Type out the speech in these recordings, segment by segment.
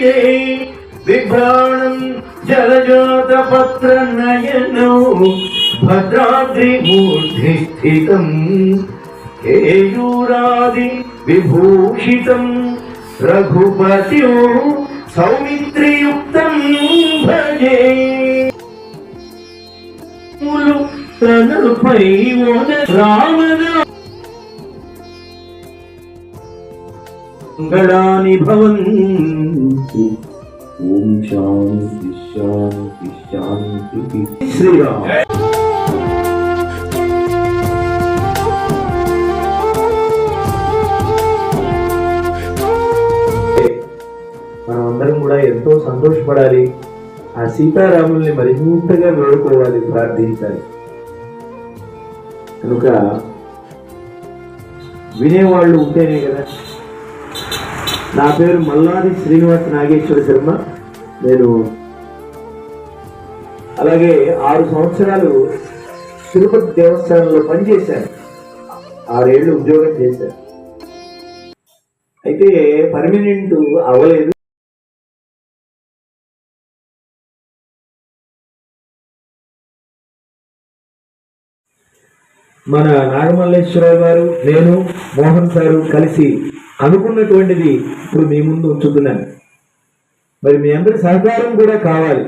స్థితే విభ్రాణం జలజాతపత్ర నయనౌ భద్రాద్రిమూర్ధి స్థితం కేయూరాది విభూషితం రఘుపత్యో సౌమిత్రియుక్తం భజే తనపై రామనా మంగళాని భవంతు. ఓం శాంతి శాంతి శాంతి. శ్రీరామ్. అందరం కూడా ఎంతో సంతోషపడాలి. ఆ సీతారాముల్ని మరింతగా వేడుకోవాలి ప్రార్థించాలి. కనుక వినేవాళ్ళు ఉంటేనే కదా నా పేరు మల్లాది శ్రీనివాస నాగేశ్వర శర్మ. నేను అలాగే ఆరు సంవత్సరాలు తిరుపతి దేవస్థానంలో పనిచేశాను. ఆరేళ్ళు ఉద్యోగం చేశాను. అయితే పర్మనెంట్ అవ్వలేదు. మన నాగమల్లేశ్వరరావు గారు నేను మోహన్ సారు కలిసి అనుకున్నటువంటిది ఇప్పుడు మీ ముందు ఉంచుతున్నాను మరి మీ అందరి సహకారం కూడా కావాలి.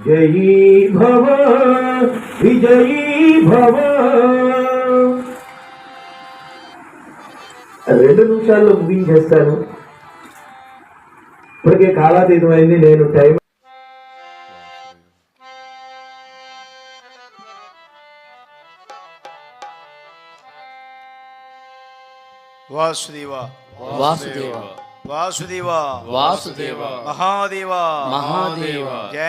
జయీ భవ విజయీ భవ. రెండు నిమిషాల్లో ముగించేస్తాను ఇప్పటికే కాలాతీతం అయింది నేను టైం వాసుదేవ. వాసుదేవ. వాసుదేవ. వాసుదేవ. మహాదేవ. మహాదేవ. జయ